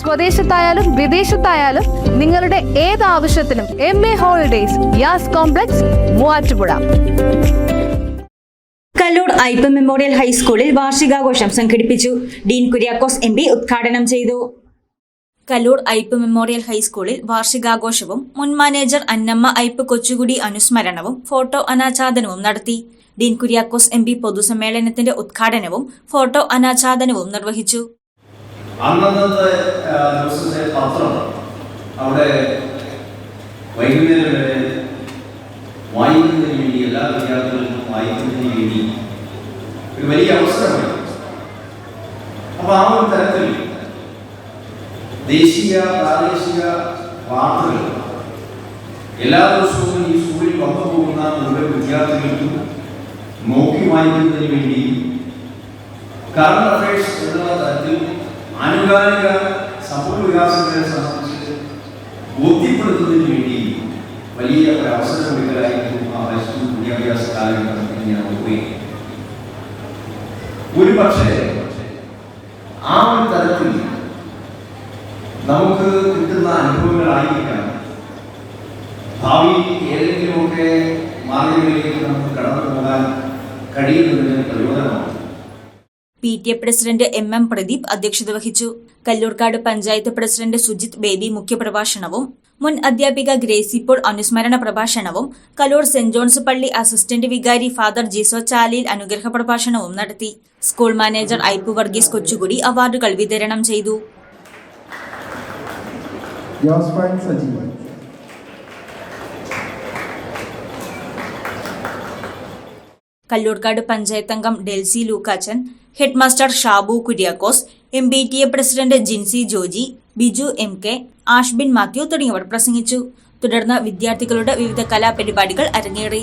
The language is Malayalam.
സ്വദേശത്തായാലും വിദേശത്തായാലും നിങ്ങളുടെ ഏത് ആവശ്യത്തിനും M A holidays Yas complex Muvattupuzha. Kallur Aipe memorial ഹൈസ്കൂളിൽ വാർഷികാഘോഷം സംഘടിപ്പിച്ചു. ഡീൻ കുര്യാക്കോസ് എം പി ഉദ്ഘാടനം ചെയ്തു. കല്ലൂർ ഐപ്പ് മെമ്മോറിയൽ ഹൈസ്കൂളിൽ വാർഷികാഘോഷവും മുൻ മാനേജർ അന്നമ്മ ഐപ്പ് കൊച്ചുകുടി അനുസ്മരണവും ഫോട്ടോ അനാച്ഛാദനവും നടത്തി. ഡീൻ കുര്യാക്കോസ് എം പി പൊതുസമ്മേളനത്തിന്റെ ഉദ്ഘാടനവും ഫോട്ടോ അനാച്ഛാദനവും നിർവഹിച്ചു. അന്നത്തെ ദിവസത്തെ പത്രം അവിടെ വൈകുന്നേരം വരെ വായിക്കുന്നതിന് വേണ്ടി എല്ലാ വിദ്യാർത്ഥികൾക്കും വായിക്കുന്നതിന് വേണ്ടി ഒരു വലിയ അവസരമാണ്. അപ്പൊ ആ ഒരു തരത്തിൽ ദേശീയ പ്രാദേശിക വാർത്തകൾ എല്ലാ ദിവസവും ഈ സ്കൂളിൽ വന്നു പോകുന്ന നമ്മുടെ വിദ്യാർത്ഥികൾക്കും നോക്കി വായിക്കുന്നതിന് വേണ്ടി കറണ്ട് ആനുകാലിക സംഭവ വികാസങ്ങളെ സംബന്ധിച്ച് ബോധ്യപ്പെടുത്തുന്നതിന് വേണ്ടി വലിയ ഒരു അവസരം ഒരുക്കലായിരുന്നു ആ ഹൈസ്കൂൾ വിദ്യാഭ്യാസ കാലഘട്ടം എന്ന് ഞാൻ ഓർക്കുകയും ഒരു ആ ഒരു തരത്തിൽ നമുക്ക് കിട്ടുന്ന അനുഭവങ്ങളായിരിക്കാം. ഭാവി ഏതെങ്കിലുമൊക്കെ മാർഗങ്ങളിലേക്ക് നമുക്ക് കടന്നു പോകാൻ കഴിയുന്നതിന് പ്രയോജനമാണ് P T A president M M Pradeep അധ്യക്ഷത വഹിച്ചു. കല്ലൂർക്കാട് പഞ്ചായത്ത് പ്രസിഡന്റ് സുജിത് ബേബി മുഖ്യപ്രഭാഷണവും മുൻ അധ്യാപിക ഗ്രേസി പോൾ അനുസ്മരണ പ്രഭാഷണവും കലൂർ സെന്റ് ജോൺസ് പള്ളി അസിസ്റ്റന്റ് വികാരി ഫാദർ ജീസോ ചാലിയിൽ അനുഗ്രഹ പ്രഭാഷണവും നടത്തി. സ്കൂൾ മാനേജർ ഐപ്പു വർഗീസ് കൊച്ചുകുടി അവാർഡുകൾ വിതരണം ചെയ്തു. കല്ലൂർക്കാട് പഞ്ചായത്ത് അംഗം Delsy Lukachan headmaster Shabu Kuriakose M B T A president Jincy Joji Biju M K Ashbin Mathew തുടങ്ങിയവർ പ്രസംഗിച്ചു. തുടർന്ന് വിദ്യാർത്ഥികളുടെ വിവിധ കലാപരിപാടികൾ അരങ്ങേറി.